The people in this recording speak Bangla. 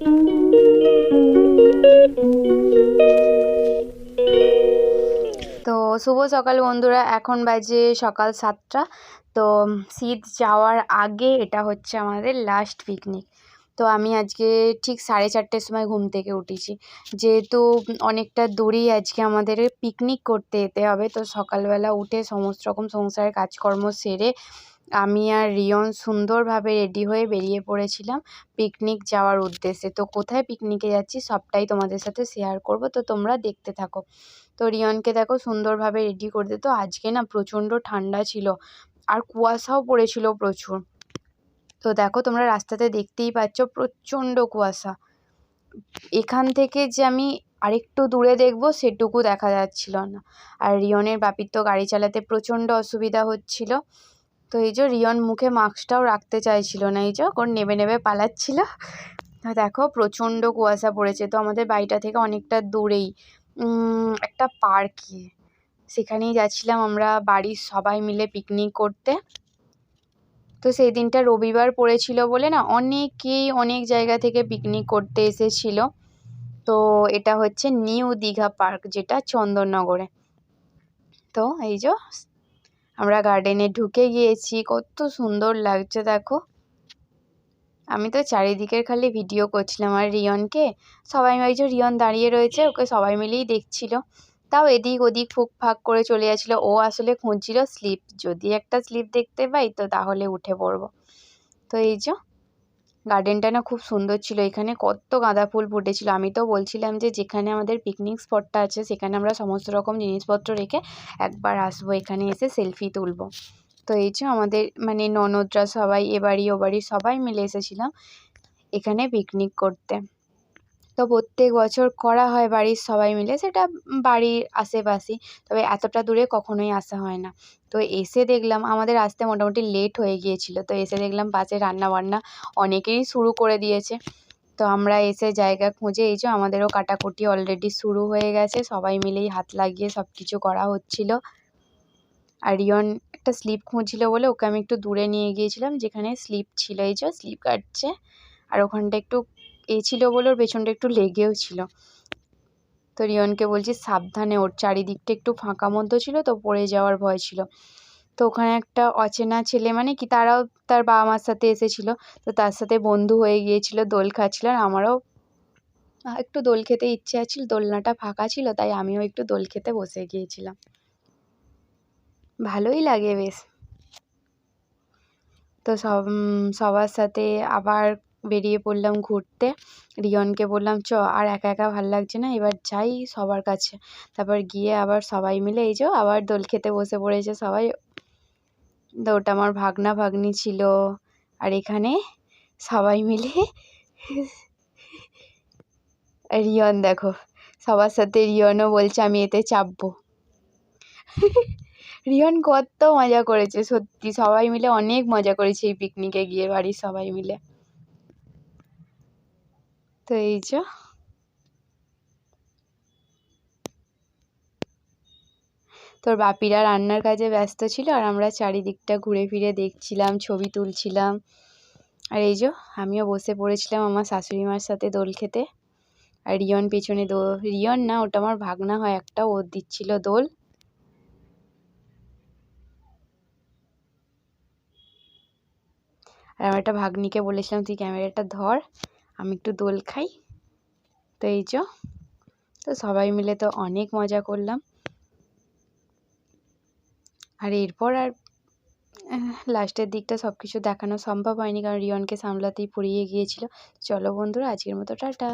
তো শুভ সকাল বন্ধুরা, এখন বাজে সকাল সাতটা। তো শীত যাওয়ার আগে এটা হচ্ছে আমাদের লাস্ট পিকনিক তো আমি আজকে ঠিক সাড়ে চারটের সময় ঘুম থেকে উঠেছি। যেহেতু অনেকটা দূরেই আজকে আমাদের পিকনিক করতে যেতে হবে, তো সকালবেলা উঠে সমস্ত রকম সংসারের কাজকর্ম সেরে আমি আর রিয়ন সুন্দরভাবে রেডি হয়ে বেরিয়ে পড়েছিলাম পিকনিক যাওয়ার উদ্দেশ্যে। তো কোথায় পিকনিকে যাচ্ছি সবটাই তোমাদের সাথে শেয়ার করব, তো তোমরা দেখতে থাকো। তো রিয়নকে দেখো সুন্দরভাবে রেডি করতে তো আজকে না প্রচণ্ড ঠান্ডা ছিল আর কুয়াশাও পড়েছিল প্রচুর। তো দেখো তোমরা রাস্তাতে দেখতেই পাচ্ছ প্রচণ্ড কুয়াশা। এখান থেকে যে আমি আরেকটু দূরে দেখব সেটুকু দেখা যাচ্ছিল না। আর রিয়নের বাপির তো গাড়ি চালাতে প্রচণ্ড অসুবিধা হচ্ছিল। তো এই যে রিয়ন মুখে মাস্কটাও রাখতে চাইছিল না, এই যে ওর নেবে নেবে পালাচ্ছিল। দেখো প্রচণ্ড কুয়াশা পড়েছে, তো আমাদের বাড়িটা থেকে অনেকটা দূরেই একটা পার্কে সেখানেই যাচ্ছিলাম আমরা বাড়ির সবাই মিলে পিকনিক করতে। তো সেই দিনটা রবিবার পড়েছিল বলে না, অনেকেই অনেক জায়গা থেকে পিকনিক করতে এসেছিল। তো এটা হচ্ছে নিউ দীঘা পার্ক, যেটা চন্দননগরে। তো এই যে আমরা গার্ডেনে ঢুকে গিয়েছি, কত সুন্দর লাগছে দেখো। আমি তো চারিদিকের খালি ভিডিও করছিলাম আর রিয়নকে। সবাই ওই যে রিয়ন দাঁড়িয়ে রয়েছে, ওকে সবাই মিলেই দেখছিল। তাও এদিক ওদিক ফুক ফাঁক করে চলে যাচ্ছিল ও আসলে খুঁজছিল স্লিপ যদি একটা স্লিপ দেখতে পাই তো তাহলে উঠে পড়ব। তো এই যে গার্ডেনটা না খুব সুন্দর ছিল। এখানে কত গাঁদা ফুল ফুটেছিল। আমি তো বলছিলাম যে, যেখানে আমাদের পিকনিক স্পটটা আছে, সেখানে আমরা সমস্ত রকম জিনিসপত্র রেখে একবার আসব। এখানে এসে সেলফি তুলবো। তো এই যে আমাদের মানে ননদরা সবাই, এ বাড়ি, ও বাড়ি সবাই মিলে এসেছিলাম এখানে পিকনিক করতে। তো প্রত্যেক বছর করা হয় বাড়ির সবাই মিলে, সেটা বাড়ির আশেপাশেই তবে এতটা দূরে কখনোই আসা হয় না। তো এসে দেখলাম আমাদের আসতে মোটামুটি লেট হয়ে গিয়েছিল। তো এসে দেখলাম পাশে রান্নাবান্না অনেকেই শুরু করে দিয়েছে। তো আমরা এসে জায়গা খুঁজে, এই যে আমাদেরও কাটাকুটি অলরেডি শুরু হয়ে গেছে। সবাই মিলেই হাত লাগিয়ে সব কিছু করা হচ্ছিল। আর রিয়ন একটা স্লিপ খুঁজছিল বলে ওকে আমি একটু দূরে নিয়ে গিয়েছিলাম, যেখানে স্লিপ ছিল এই যে স্লিপ কাটছে। আর ওখানটা একটু এ ছিল বলে ওর পেছনটা একটু লেগেও ছিল। তো রিয়নকে বলছি, সাবধানে ওর চারিদিকটা একটু ফাঁকা মতো ছিল তো পড়ে যাওয়ার ভয় ছিল। তো ওখানে একটা অচেনা ছেলে মানে কি, তারাও তার বাবা মার সাথে এসেছিল। তো তার সাথে বন্ধু হয়ে গিয়েছিল, দোল খাচ্ছিল আর আমারও একটু দোল খেতে ইচ্ছে আছিল, দোলনাটা ফাঁকা ছিল তাই আমিও একটু দোল খেতে বসে গিয়েছিলাম। ভালোই লাগে বেশ। তো সব সবার সাথে আবার বেরিয়ে পড়লাম ঘুরতে। রিয়নকে বললাম, চ, আর একা একা ভালো লাগছে না? এবার যাই সবার কাছে। তারপর গিয়ে আবার সবাই মিলে এই যে আবার দোল খেতে বসে পড়েছে সবাই। ওটা আমার ভাগনা ভাগ্নি ছিল। আর এখানে সবাই মিলে রিয়ন, দেখো, সবার সাথে রিয়নও বলছে, আমি এতে চাপবো। রিয়ন কত মজা করেছে, সত্যি সবাই মিলে অনেক মজা করেছে এই পিকনিকে গিয়ে, বাড়ির সবাই মিলে। তো এই যে। তোর বাপিরা রান্নার কাজে ব্যস্ত ছিল আর আমরা চারিদিকটা ঘুরে ফিরে দেখছিলাম, ছবি তুলছিলাম। আর এই যে, আমিও বসে পড়েছিলাম আমার শাশুড়ি মার সাথে দোল খেতে। আর রিয়ন পেছনে দো, রিয়ন না, ওটা আমার ভাগনা হয়, একটা ও দিচ্ছিল দোল। আর আমার একটা ভাগ্নিকে বলেছিলাম, তুই ক্যামেরাটা ধর। আমি একটু দোল খাই। তো এই চ তো সবাই মিলে তো অনেক মজা করলাম। আর এরপর আর লাস্টের দিকটা সব কিছু দেখানো সম্ভব হয়নি, কারণ রিয়নকে সামলাতেই পড়িয়ে গিয়েছিল। চলো বন্ধুরা, আজকের মতো টাটা।